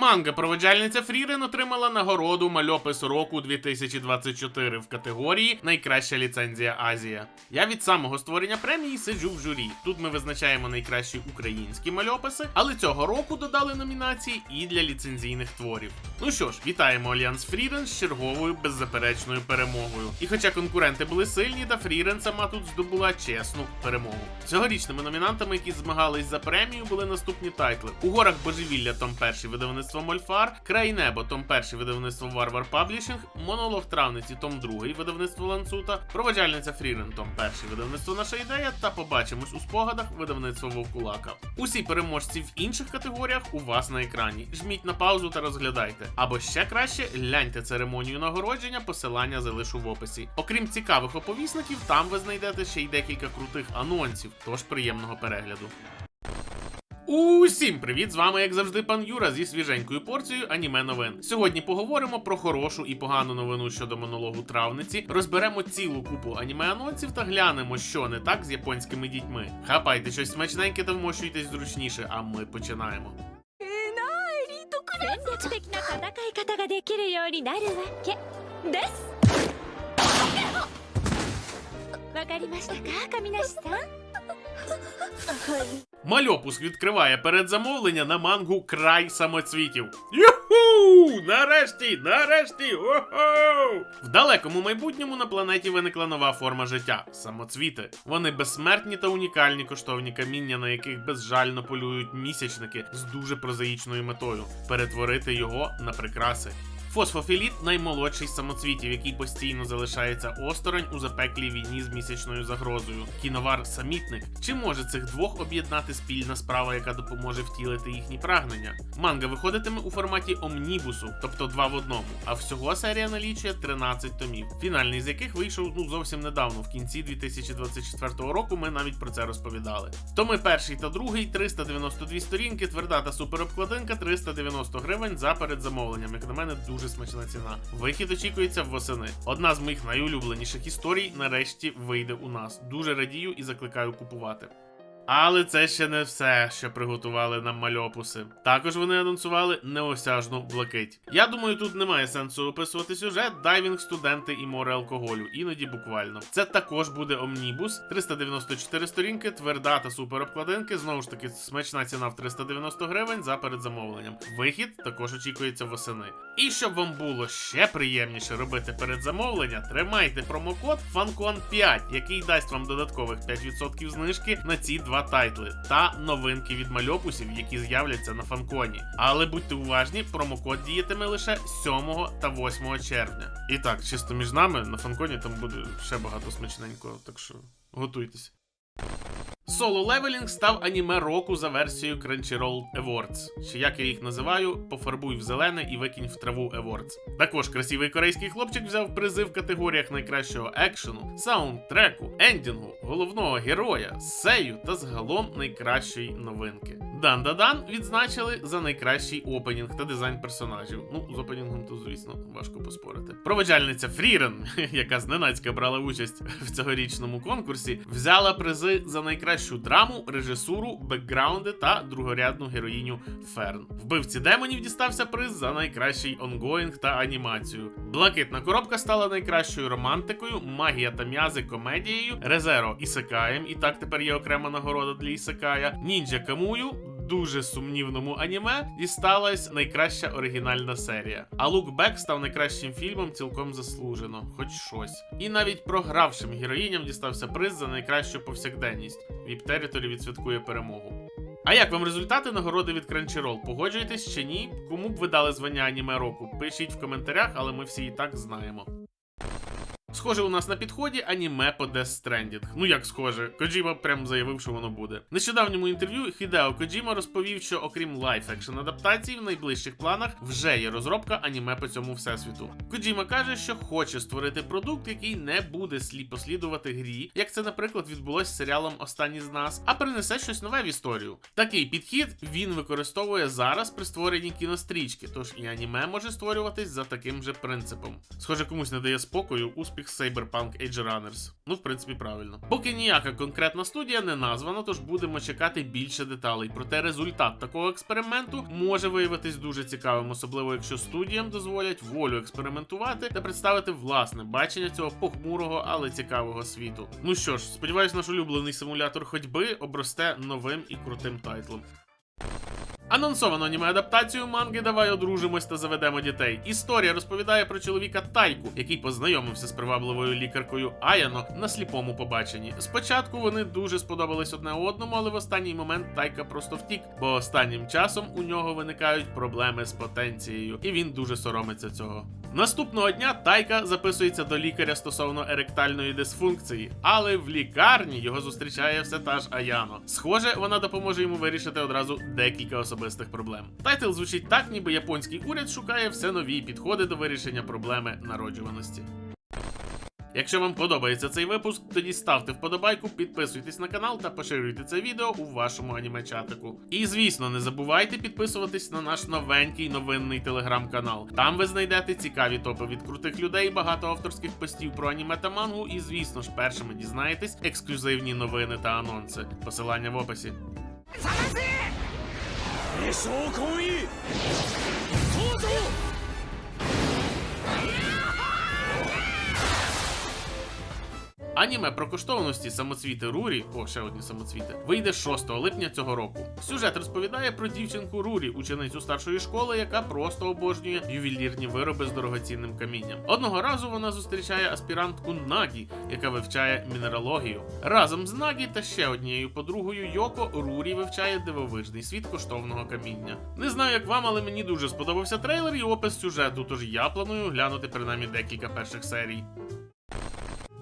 Манга проведжальниця Фрірен отримала нагороду мальопис року 2024 в категорії Найкраща ліцензія Азія. Я від самого створення премії сиджу в журі. Тут ми визначаємо найкращі українські мальописи, але цього року додали номінації і для ліцензійних творів. Ну що ж, вітаємо Альянс Фрірен з черговою беззаперечною перемогою. І хоча конкуренти були сильні, та Фрірен сама тут здобула чесну перемогу. Цьогорічними номінантами, які змагались за премію, були наступні тайтли: У горах божевілля Том 1 видавництво Мольфар, Край небо Том 1 видавництво Варвар Паблішинг, Монолог травниці Том 2 видавництво Ланцута, Проводжальниця Фрірен Том 1 видавництво Наша ідея та побачимось у спогадах видавництво Вовкулака. Усі переможці в інших категоріях у вас на екрані. Жміть на паузу та розглядайте. Або ще краще гляньте церемонію нагородження, посилання залишу в описі. Окрім цікавих оповісників, там ви знайдете ще й декілька крутих анонсів, тож приємного перегляду. Усім привіт! З вами, як завжди, пан Юра зі свіженькою порцією аніме новин. Сьогодні поговоримо про хорошу і погану новину щодо монологу травниці, розберемо цілу купу аніме анонсів та глянемо, що не так з японськими дітьми. Хапайте щось смачненьке та вмощуйтесь зручніше, а ми починаємо. 戦略的な戦い方ができるようになるわけですわかりましたか神梨さん Мальопус відкриває передзамовлення на мангу Край самоцвітів. Юху! Нарешті! Нарешті! Ого! В далекому майбутньому на планеті виникла нова форма життя самоцвіти. Вони безсмертні та унікальні коштовні каміння, на яких безжально полюють місячники з дуже прозаїчною метою перетворити його на прикраси. Фосфофіліт наймолодший самоцвітів, який постійно залишається осторонь у запеклій війні з місячною загрозою. Кіновар самітник. Чи може цих двох об'єднати спільна справа, яка допоможе втілити їхні прагнення? Манга виходитиме у форматі омнібусу, тобто два в одному. А всього серія налічує 13 томів, фінальний з яких вийшов ну зовсім недавно, в кінці 2024 року. Ми навіть про це розповідали. Томи перший та другий 392 сторінки, тверда та суперобкладинка 390 гривень за передзамовленням. Як на мене, дуже смачна ціна. Вихід очікується восени. Одна з моїх найулюбленіших історій нарешті вийде у нас. Дуже радію і закликаю купувати. Але це ще не все, що приготували нам мальопуси. Також вони анонсували неосяжну блакить. Я думаю, тут немає сенсу описувати сюжет, дайвінг, студенти і море алкоголю, іноді буквально. Це також буде омнібус, 394 сторінки, тверда та суперобкладинки. Знову ж таки, смачна ціна в 390 гривень за передзамовленням. Вихід також очікується восени. І щоб вам було ще приємніше робити передзамовлення, тримайте промокод FANCON5, який дасть вам додаткових 5% знижки на ці два тайтли та новинки від мальопусів, які з'являться на фанконі. Але будьте уважні, промокод діятиме лише 7 та 8 червня. І так, чисто між нами на фанконі там буде ще багато смачненького, так що готуйтесь. Соло Левелінг став аніме року за версією Crunchyroll Awards, чи як я їх називаю, пофарбуй в зелене і викинь в траву Awards. Також красивий корейський хлопчик взяв призи в категоріях найкращого екшену, саундтреку, ендінгу, головного героя, сею та загалом найкращої новинки. Дан Дадан відзначили за найкращий опенінг та дизайн персонажів. Ну, з опенінгом, то звісно, важко поспорити. Проведжальниця Фрірен, яка зненацька брала участь в цьогорічному конкурсі, взяла призи за найкращу драму, режисуру, бекграунди та другорядну героїню Ферн. Вбивці демонів дістався приз за найкращий онгоїнг та анімацію. Блакитна коробка стала найкращою романтикою, магія та м'язи комедією, Резеро ісекаєм, і так тепер є окрема нагорода для ісекая, ніндзя Камую. Дуже сумнівному аніме дісталась найкраща оригінальна серія. А Лук Бек став найкращим фільмом цілком заслужено, хоч щось. І навіть програвшим героїням дістався приз за найкращу повсякденність. Віп Territory відсвяткує перемогу. А як вам результати нагороди від Crunchyroll? Погоджуєтесь чи ні? Кому б ви дали звання аніме року? Пишіть в коментарях, але ми всі і так знаємо. Схоже, у нас на підході аніме по Death Stranding. Ну як схоже, Коджіма прям заявив, що воно буде. Нещодавньому інтерв'ю Хідео Коджіма розповів, що окрім лайф екшн адаптацій, в найближчих планах вже є розробка аніме по цьому всесвіту. Коджіма каже, що хоче створити продукт, який не буде сліпо слідувати грі, як це, наприклад, відбулось з серіалом Останні з нас, а принесе щось нове в історію. Такий підхід він використовує зараз при створенні кінострічки, тож і аніме може створюватись за таким же принципом. Схоже, комусь не дає спокою успіх поспіх Cyberpunk Age Runners. Ну, в принципі, правильно. Поки ніяка конкретна студія не названа, тож будемо чекати більше деталей. Проте результат такого експерименту може виявитись дуже цікавим, особливо якщо студіям дозволять волю експериментувати та представити власне бачення цього похмурого, але цікавого світу. Ну що ж, сподіваюсь, наш улюблений симулятор ходьби обросте новим і крутим тайтлом. Анонсовано аніме-адаптацію манги Давай одружимось та заведемо дітей. Історія розповідає про чоловіка Тайку, який познайомився з привабливою лікаркою Аяно на сліпому побаченні. Спочатку вони дуже сподобались одне одному, але в останній момент Тайка просто втік, бо останнім часом у нього виникають проблеми з потенцією, і він дуже соромиться цього. Наступного дня Тайка записується до лікаря стосовно еректальної дисфункції, але в лікарні його зустрічає все та ж Аяно. Схоже, вона допоможе йому вирішити одразу декілька особистих проблем. Тайтл звучить так, ніби японський уряд шукає все нові підходи до вирішення проблеми народжуваності. Якщо вам подобається цей випуск, тоді ставте вподобайку, підписуйтесь на канал та поширюйте це відео у вашому аніме-чатику. І звісно, не забувайте підписуватись на наш новенький новинний телеграм-канал. Там ви знайдете цікаві топи від крутих людей, багато авторських постів про аніме та мангу, і звісно ж, першими дізнаєтесь ексклюзивні новини та анонси. Посилання в описі. 名 Аніме про коштовності самоцвіти Рурі, о, ще одні самоцвіти, вийде 6 липня цього року. Сюжет розповідає про дівчинку Рурі, ученицю старшої школи, яка просто обожнює ювелірні вироби з дорогоцінним камінням. Одного разу вона зустрічає аспірантку Нагі, яка вивчає мінералогію. Разом з Нагі та ще однією подругою Йоко Рурі вивчає дивовижний світ коштовного каміння. Не знаю, як вам, але мені дуже сподобався трейлер і опис сюжету, тож я планую глянути принаймні декілька перших серій.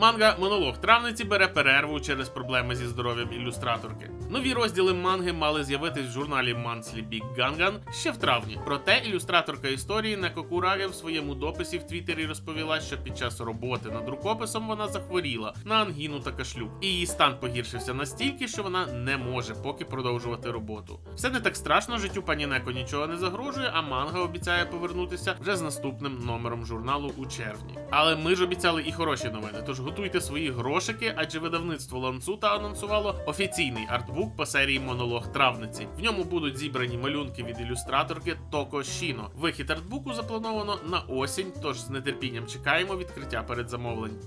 Манга Монолог травниці бере перерву через проблеми зі здоров'ям ілюстраторки. Нові розділи манги мали з'явитись в журналі Monthly Big Gangan ще в травні. Проте ілюстраторка історії Неко Кураге в своєму дописі в Твіттері розповіла, що під час роботи над рукописом вона захворіла на ангіну та кашлюк. І її стан погіршився настільки, що вона не може поки продовжувати роботу. Все не так страшно, життю пані Неко нічого не загрожує, а манга обіцяє повернутися вже з наступним номером журналу у червні. Але ми ж обіцяли і хороші новини, тож готуйте свої грошики, адже видавництво Ланцута анонсувало офіційний артбук по серії Монолог травниці. В ньому будуть зібрані малюнки від ілюстраторки Токо Шіно. Вихід артбуку заплановано на осінь, тож з нетерпінням чекаємо відкриття передзамовлень.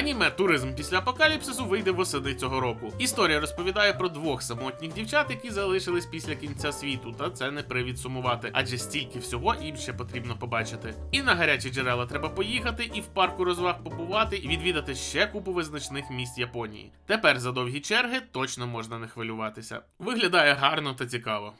Аніме Туризм після апокаліпсису вийде восени цього року. Історія розповідає про двох самотніх дівчат, які залишились після кінця світу, та це не привід сумувати, адже стільки всього їм ще потрібно побачити. І на гарячі джерела треба поїхати, і в парку розваг побувати, і відвідати ще купу визначних місць Японії. Тепер за довгі черги точно можна не хвилюватися. Виглядає гарно та цікаво.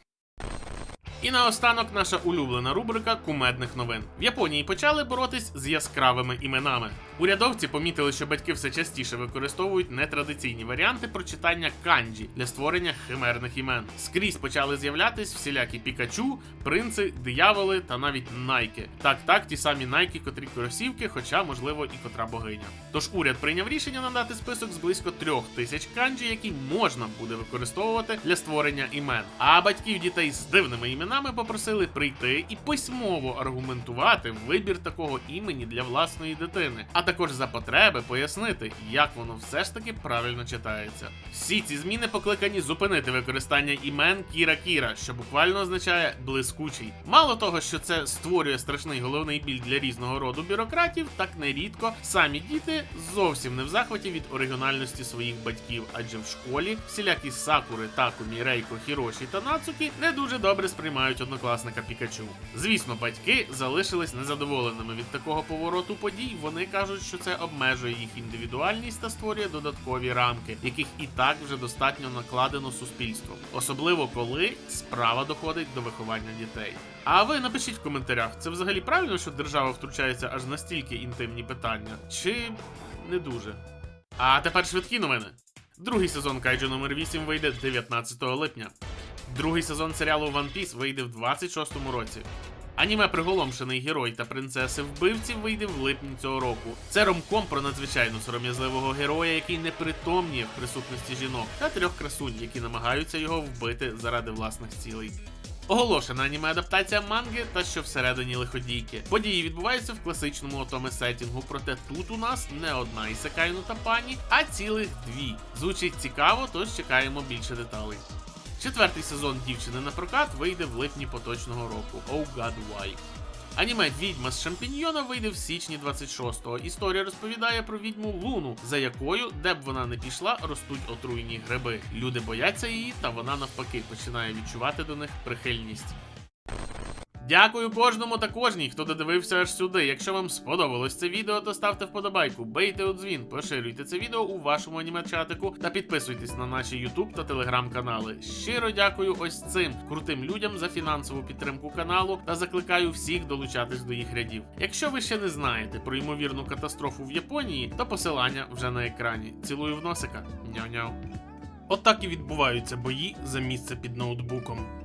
І наостанок наша улюблена рубрика кумедних новин. В Японії почали боротись з яскравими іменами. Урядовці помітили, що батьки все частіше використовують нетрадиційні варіанти прочитання канджі для створення химерних імен. Скрізь почали з'являтись всілякі пікачу, принци, дияволи та навіть найки. Так, так, ті самі найки, котрі кросівки, хоча, можливо, і котра богиня. Тож уряд прийняв рішення надати список з близько трьох тисяч канджі, які можна буде використовувати для створення імен. А батьків дітей з дивними іменами попросили прийти і письмово аргументувати вибір такого імені для власної дитини, а також за потреби пояснити, як воно все ж таки правильно читається. Всі ці зміни покликані зупинити використання імен Кіра Кіра, що буквально означає блискучий. Мало того, що це створює страшний головний біль для різного роду бюрократів, так нерідко самі діти зовсім не в захваті від оригінальності своїх батьків, адже в школі всілякі сакури, такумі, рейко, хіроші та нацуки не дуже добре сприймають однокласника Пікачу. Звісно, батьки залишились незадоволеними від такого повороту подій. Вони кажуть, що це обмежує їх індивідуальність та створює додаткові рамки, яких і так вже достатньо накладено суспільством, особливо коли справа доходить до виховання дітей. А ви напишіть в коментарях, це взагалі правильно, що держава втручається аж настільки інтимні питання, чи не дуже? А тепер швидкі новини. Другий сезон Кайджо номер 8 вийде 19 липня. Другий сезон серіалу One Piece вийде в 26-му році. Аніме Приголомшений герой та принцеси вбивці вийде в липні цього року. Це ромком про надзвичайно сором'язливого героя, який не притомніє в присутності жінок, та трьох красунь, які намагаються його вбити заради власних цілей. Оголошена аніме адаптація манги та що всередині лиходійки. Події відбуваються в класичному отоме сетінгу, проте тут у нас не одна ісекайну та пані, а цілих дві. Звучить цікаво, тож чекаємо більше деталей. Четвертий сезон дівчини на прокат вийде в липні поточного року. Oh God why. Аніме Відьма з шампіньйона вийде в січні 26-го. Історія розповідає про відьму Луну, за якою, де б вона не пішла, ростуть отруйні гриби. Люди бояться її, та вона навпаки починає відчувати до них прихильність. Дякую кожному та кожній, хто додивився аж сюди. Якщо вам сподобалось це відео, то ставте вподобайку, бийте у дзвін, поширюйте це відео у вашому аніме-чатику та підписуйтесь на наші YouTube та Telegram канали. Щиро дякую ось цим крутим людям за фінансову підтримку каналу та закликаю всіх долучатись до їх рядів. Якщо ви ще не знаєте про ймовірну катастрофу в Японії, то посилання вже на екрані. Цілую в носика. Няу-няу. Отак і відбуваються бої за місце під ноутбуком.